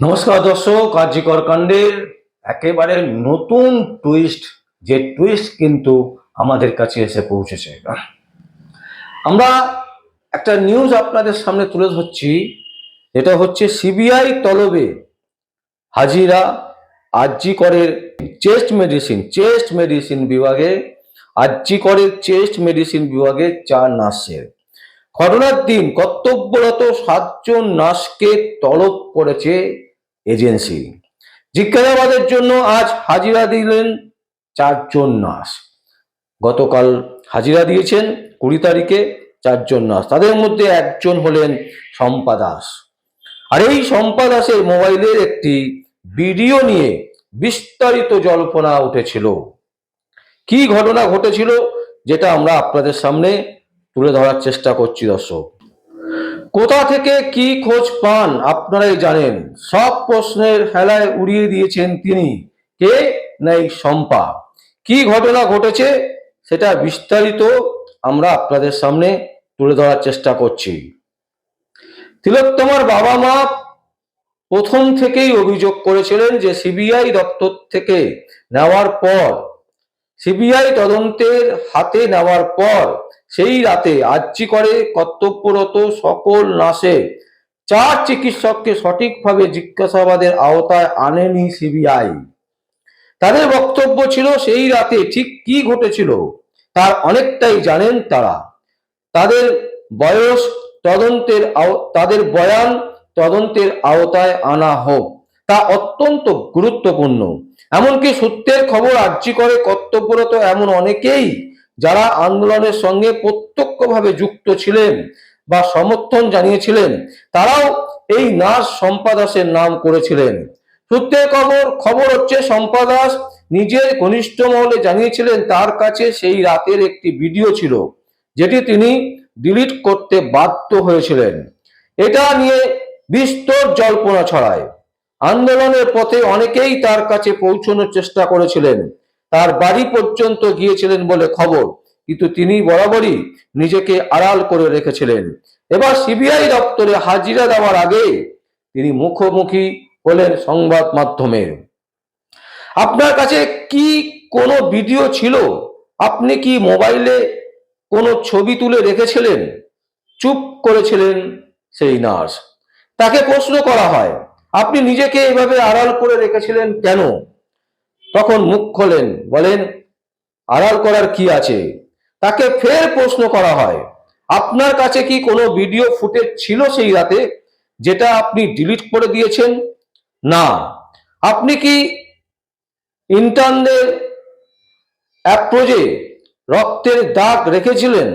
নমস্কার দর্শক কার্যকর কাণ্ডের একেবারে নতুন টুইস্ট যে টুইস্ট কিন্তু আমাদের কাছে এসে পৌঁছেছে। আমরা একটা নিউজ আপনাদের সামনে তুলে ধরছি এটা হচ্ছে সিবিআই তলবে হাজিরা আরজি করের চেস্ট মেডিসিন চেস্ট মেডিসিন বিভাগে আরজি করের চেস্ট মেডিসিন বিভাগে চার নার্সের ঘটনার দিন কর্তব্যরত সাতজন নার্সকে তলব করেছে এজেন্সি। জিজ্ঞাসাবাদের জন্য আজ হাজিরা দিলেন চারজন নার্স। গতকাল হাজিরা দিয়েছেন কুড়ি তারিখে চারজন নার্স। তাদের মধ্যে একজন হলেন শম্পা দাস। আর এই শম্পা দাসের মোবাইলের একটি ভিডিও নিয়ে বিস্তারিত জল্পনা উঠেছিল। কি ঘটনা ঘটেছিল, যেটা আমরা আপনাদের সামনে তুলে ধরার চেষ্টা করছি দর্শক। কোথা থেকে কি খোঁজ পান আপনারাই জানেন। সব প্রশ্নের হেলায় উড়িয়ে দিয়েছেন তিনি। কে? না এই শম্পা। কি ঘটনা ঘটেছে সেটা বিস্তারিত আমরা আপনাদের সামনে তুলে ধরার চেষ্টা করছি। তিলোত্তমার বাবা মা প্রথম থেকেই অভিযোগ করেছিলেন যে সিবিআই দপ্তর থেকে নেওয়ার পর, সিবিআই তদন্তের হাতে নেওয়ার পর সেই রাতে আর্জি করে কর্তব্যরত সকল নাসে চার চিকিৎসককে সঠিকভাবে জিজ্ঞাসাবাদের আওতায় আনেনি সিবিআই। তাদের বক্তব্য ছিল সেই রাতে ঠিক কি ঘটেছিল তার অনেকটাই জানেন তারা। তাদের বয়স তদন্তের তাদের বয়ান তদন্তের আওতায় আনা হোক, তা অত্যন্ত গুরুত্বপূর্ণ। এমনকি সূত্রের খবর আর্জি করে কর্তব্যরত এমন অনেকেই যারা আন্দোলনের সঙ্গে প্রত্যক্ষভাবে যুক্ত ছিলেন বা সমর্থন জানিয়েছিলেন, তারাও এই নার্স শম্পা দাসের নাম করেছিলেন। সূত্রের খবর খবর হচ্ছে শম্পা দাস নিজের ঘনিষ্ঠ মহলে জানিয়েছিলেন তার কাছে সেই রাতের একটি ভিডিও ছিল, যেটি তিনি ডিলিট করতে বাধ্য হয়েছিলেন। এটা নিয়ে বিস্তর জল্পনা ছড়ায়। আন্দোলনের পথে অনেকেই তার কাছে পৌঁছানোর চেষ্টা করেছিলেন। তার বাড়ি পর্যন্ত গিয়েছিলেন বলে খবর। কিন্তু তিনি বরাবরই নিজেকে আড়াল করে রেখেছিলেন। এবার সিবিআই দপ্তরে হাজিরা দেওয়ার আগে তিনি মুখোমুখি হলেন সংবাদ মাধ্যমের আপনার কাছে কি কোনো ভিডিও ছিল? আপনি কি মোবাইলে কোনো ছবি তুলে রেখেছিলেন? চুপ করেছিলেন সেই নার্স। তাকে প্রশ্ন করা হয়, আপনি নিজেকে এভাবে আড়াল করে রেখেছিলেন কেন? তখন মুখ খোলেন, বলেন, আড়াল করার কি আছে? তাকে ফের প্রশ্ন করা হয়, আপনার কাছে কি কোনো ভিডিও ফুটেজ ছিল সেই রাতে, যেটা আপনি ডিলিট করে দিয়েছেন? না। আপনি কি ইন্টারনের অ্যাপ্রোজে রক্তের দাগ রেখেছিলেন?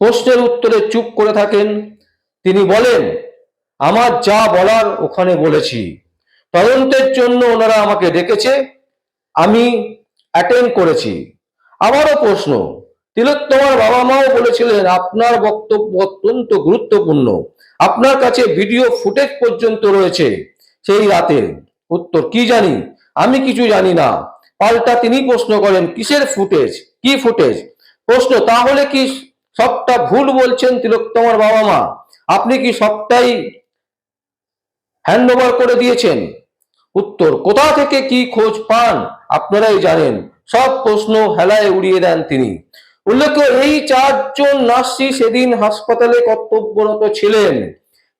প্রশ্নের উত্তরে চুপ করে থাকেন। তিনি বলেন, আমার যা বলার ওখানে বলেছি। তদন্তের জন্য ওনারা আমাকে ডেকেছে। আমি অ্যাটেন্ড করেছি। আমারও প্রশ্ন, তিলোত্তমার বাবা মাও বলেছিলেন, আপনার বক্তব্য অত্যন্ত গুরুত্বপূর্ণ। আপনার কাছে ভিডিও ফুটেজ পর্যন্ত রয়েছে সেই রাতের উত্তর, কি জানি? আমি কিছু জানি না। পাল্টা তিনি প্রশ্ন করেন, কিসের ফুটেজ কি ফুটেজ প্রশ্ন, তাহলে কি সবটা ভুল বলছেন তিলোত্তমার বাবা মা আপনি কি সবটাই হ্যান্ড ওভার করে দিয়েছেন? উত্তর কোথা থেকে কি খোঁজ পান? আপনারাই জানেন। সব প্রশ্ন হেলায় উড়িয়ে দেন তিনি। উল্লেখ্য, এই চারজন নার্সই সেদিন হাসপাতালে কর্তব্যরত ছিলেন।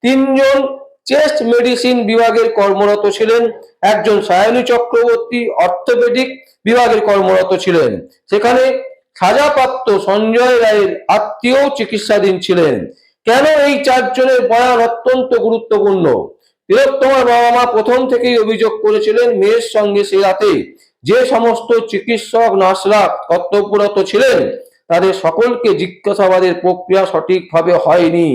তিনজন চেস্ট মেডিসিন বিভাগের কর্মরত ছিলেন। একজন সায়নী চক্রবর্তী অর্থোপেডিক বিভাগের কর্মরত ছিলেন। সেখানে সাজাপ্রাপ্ত সঞ্জয় রায়ের আত্মীয় চিকিৎসাধীন ছিলেন। কেন এই চারজনের বয়ান অত্যন্ত গুরুত্বপূর্ণ? তিলোত্তমার বাবা মা প্রথম থেকেই অভিযোগ করেছিলেন মেয়ের সঙ্গে সে রাতে। যে সমস্ত চিকিৎসক, নার্সরা কর্তব্যরত ছিলেন, তাদের সকলকে জিজ্ঞাসাবাদের প্রক্রিয়া সঠিকভাবে হয়নি।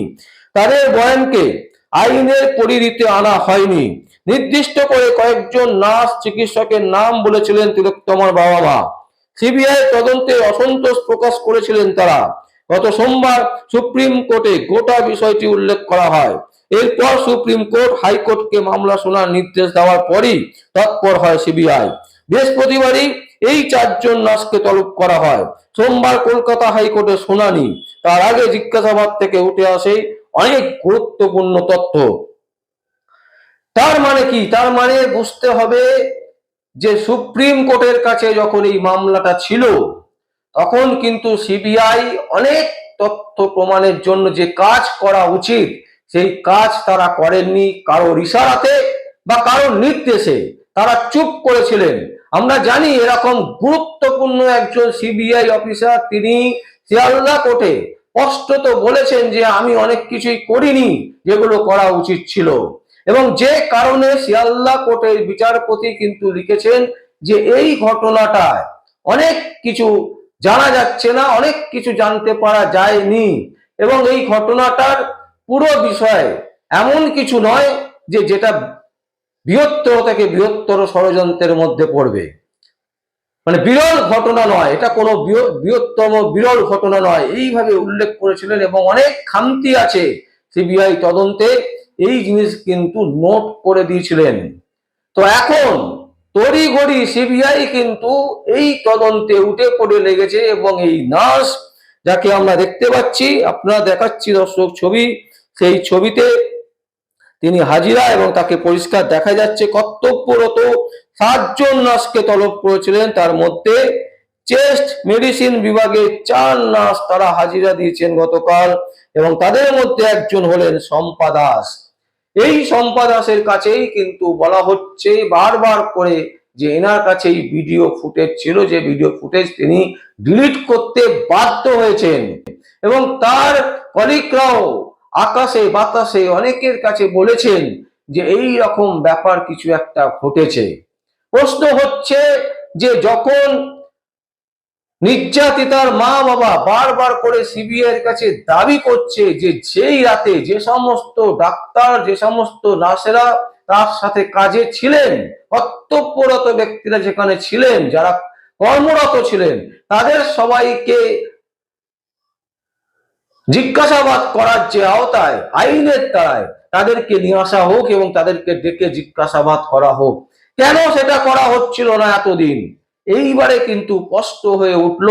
তাদের বয়ানকে আইনের পরিধিতে আনা হয়নি। নির্দিষ্ট করে কয়েকজন নার্স চিকিৎসকের নাম বলেছিলেন তিলোত্তমার বাবা মা সিবিআই তদন্তে অসন্তোষ প্রকাশ করেছিলেন তারা। গত সোমবার সুপ্রিম কোর্টে গোটা বিষয়টি উল্লেখ করা হয়। এরপর সুপ্রিম কোর্ট হাইকোর্টকে মামলা শোনার নির্দেশ দেওয়ার পরই তৎপর হয় সিবিআই। বৃহস্পতিবারই এই চারজন নার্সকে তলব করা হয়। সোমবার কলকাতা হাইকোর্টে শুনানি। তার আগে জিজ্ঞাসাবাদ থেকে উঠে আসে অনেক গুরুত্বপূর্ণ তথ্য। তার মানে কি? তার মানে বুঝতে হবে যে সুপ্রিম কোর্টের কাছে যখন এই মামলাটা ছিল, তখন কিন্তু সিবিআই অনেক তথ্য প্রমাণের জন্য যে কাজ করা উচিত সেই কাজ তারা করেননি, কারোর ইশারাতে বা কারোর নির্দেশে। তারা চুপ করেছিলেন। আমরা জানি এরকম গুরুত্বপূর্ণ একজন সিবিআই অফিসার, তিনি শিয়ালদা কোর্টে স্পষ্টত বলেছেন যে আমি অনেক কিছুই করিনি যেগুলো করা উচিত ছিল। এবং যে কারণে শিয়ালদা কোর্টের বিচারপতি কিন্তু লিখেছেন যে এই ঘটনাটায় অনেক কিছু জানা যাচ্ছে না, অনেক কিছু জানতে পারা যায়নি। এবং এই ঘটনাটার পুরো বিষয় এমন কিছু নয় যে যেটা বৃহত্তর থেকে বৃহত্তর ষড়যন্ত্রের মধ্যে পড়বে। মানে বিরল ঘটনা নয়, এটা কোনো বৃহ- বৃহত্তম বিরল ঘটনা নয়। এইভাবে উল্লেখ করেছিলেন এবং অনেক খামতি আছে সিবিআই তদন্তে। এই জিনিস কিন্তু নোট করে দিয়েছিলেন। তো এখন তড়িঘড়ি সিবিআই কিন্তু এই তদন্তে উঠে পড়ে লেগেছে এবং এই নার্স, যাকে আমরা দেখতে পাচ্ছি, আপনারা দেখাচ্ছি দর্শক ছবি সেই ছবিতে তিনি হাজিরা এবং তাকে পরিষ্কার দেখা যাচ্ছে। কর্তব্যরত সাতজন নার্সকে তলব করেছিলেন। তার মধ্যে চেস্ট মেডিসিন বিভাগে চার নার্স তারা হাজিরা দিয়েছেন গতকাল এবং তাদের মধ্যে একজন হলেন শম্পা দাস। এই শম্পা দাসের কাছেই কিন্তু বলা হচ্ছে বারবার করে যে এনার কাছেই ভিডিও ফুটেজ ছিল, যে ভিডিও ফুটেজ তিনি ডিলিট করতে বাধ্য হয়েছেন। এবং তার কলিগরাও আকাশে, বাতাসে অনেকের কাছে বলেছেন যে এই রকম ব্যাপার কিছু একটা ঘটেছে। প্রশ্ন হচ্ছে যে যখন নির্যাতিতার মা বাবা বারবার করে সিবিআই কাছে দাবি করছে যে যেই রাতে যে সমস্ত ডাক্তার, যে সমস্ত নার্সেরা তার সাথে কাজে ছিলেন, কর্তব্যরত ব্যক্তিরা যেখানে ছিলেন, যারা কর্মরত ছিলেন, তাদের সবাইকে জিজ্ঞাসাবাদ করার যে আওতায়, আইনের দ্বারায় তাদেরকে নিয়ে আসা হোক এবং তাদেরকে ডেকে জিজ্ঞাসাবাদ করা হোক। কেন সেটা করা হচ্ছিল না এতদিন? এইবারে কিন্তু স্পষ্ট হয়ে উঠল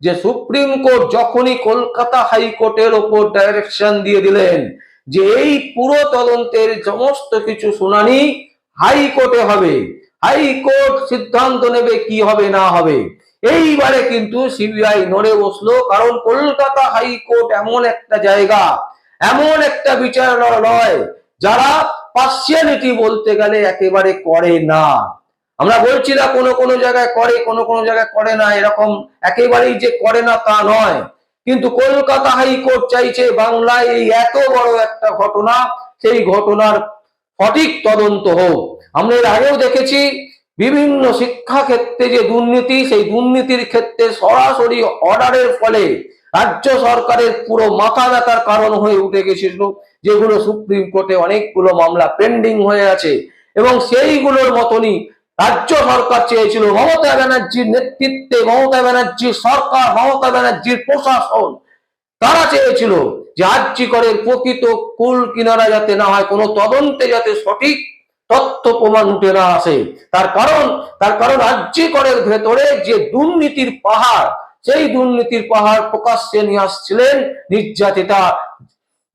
যে সুপ্রিম কোর্ট যখনই কলকাতা হাইকোর্টের ওপর ডাইরেকশন দিয়ে দিলেন যে এই পুরো তদন্তের সমস্ত কিছু শুনানি হাইকোর্টে হবে। হাইকোর্ট সিদ্ধান্ত নেবে কি হবে, না হবে। এইবারে কিন্তু সিবিআই নড়ে বসল, কারণ কলকাতা হাইকোর্ট এমন একটা জায়গা, এমন একটা বিচারালয় যারা পার্সিয়ালিটি বলতে গেলে একেবারে করে না। আমরা বলছি না কোনো কোনো জায়গায় করে, কোনো কোনো জায়গায় করে না, এরকম একেবারেই যে করে না তা নয়। কিন্তু কলকাতা হাইকোর্ট চাইছে বাংলায় এই এত বড় একটা ঘটনা, সেই ঘটনার সঠিক তদন্ত হোক। আমরা এর আগেও দেখেছি বিভিন্ন শিক্ষা ক্ষেত্রে যে দুর্নীতি, সেই দুর্নীতির ক্ষেত্রে সরাসরি অর্ডারের ফলে রাজ্য সরকারের পুরো মাথা ব্যথার কারণ হয়ে উঠে গেছিল, যেগুলো সুপ্রিম কোর্টে অনেকগুলো মামলা পেন্ডিং হয়ে আছে। এবং সেইগুলোর মতনই রাজ্য সরকার চেয়েছিল মমতা ব্যানার্জির নেতৃত্বে, মমতা ব্যানার্জির সরকার, মমতা ব্যানার্জির প্রশাসন। তারা চেয়েছিল যে আর্যিকরের প্রকৃত কুল কিনারা যাতে না হয়, কোনো তদন্তে যাতে সঠিক তথ্য প্রমাণ উঠে না আসে। তার কারণ তার কারণ আর্যিকরের ভেতরে যে দুর্নীতির পাহাড়, সেই দুর্নীতির পাহাড় প্রকাশ্যে নিয়ে আসছিলেন নির্যাতিতা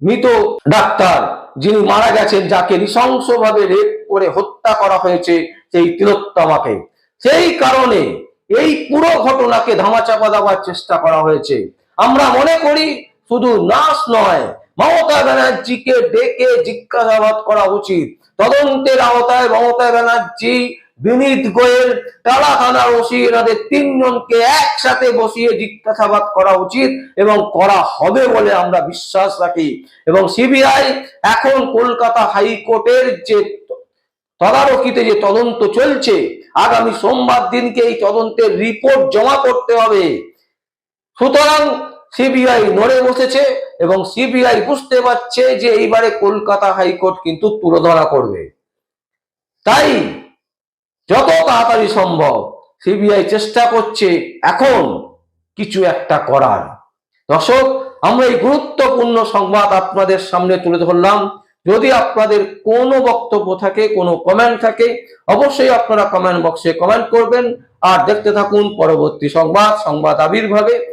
মৃত ডাক্তার, যিনি মারা গেছেন, যাকে নৃশংসভাবে রেপ করে হত্যা করা হয়েছে সেই তিলোত্তমাকে। সেই কারণে এই পুরো ঘটনাকে ধামাচাপা দেওয়ার চেষ্টা করা হয়েছে। আমরা মনে করি শুধু নাশ নয়, মমতা ব্যানার্জিকে ডেকে জিজ্ঞাসাবাদ করা উচিত। তদন্তের আওতায় মমতা ব্যানার্জি, বিনীত গোয়েল, টালা ওসি, এনাদের তিনজনকে একসাথে বসিয়ে জিজ্ঞাসাবাদ করা উচিত এবং করা হবে বলে আমরা বিশ্বাস রাখি। এবং সিবিআই এখন কলকাতা হাইকোর্টের যে তদারকিতে যে তদন্ত চলছে, আগামী সোমবার দিনকে এই তদন্তের রিপোর্ট জমা করতে হবে। সুতরাং সিবিআই নড়ে বসেছে এবং সিবিআই বুঝতে পারছে যে এইবারে কলকাতা হাইকোর্ট কিন্তু তুলোধরা করবে। তাই যত তাড়াতাড়ি সম্ভব সিবিআই চেষ্টা করছে এখন কিছু একটা করার। দর্শক, আমরা এই গুরুত্বপূর্ণ সংবাদ আপনাদের সামনে তুলে ধরলাম। যদি আপনাদের কোনো বক্তব্য থাকে, কোনো কমেন্ট থাকে, অবশ্যই আপনারা কমেন্ট বক্সে কমেন্ট করবেন। আর দেখতে থাকুন পরবর্তী সংবাদ সংবাদ আবির্ভাবে।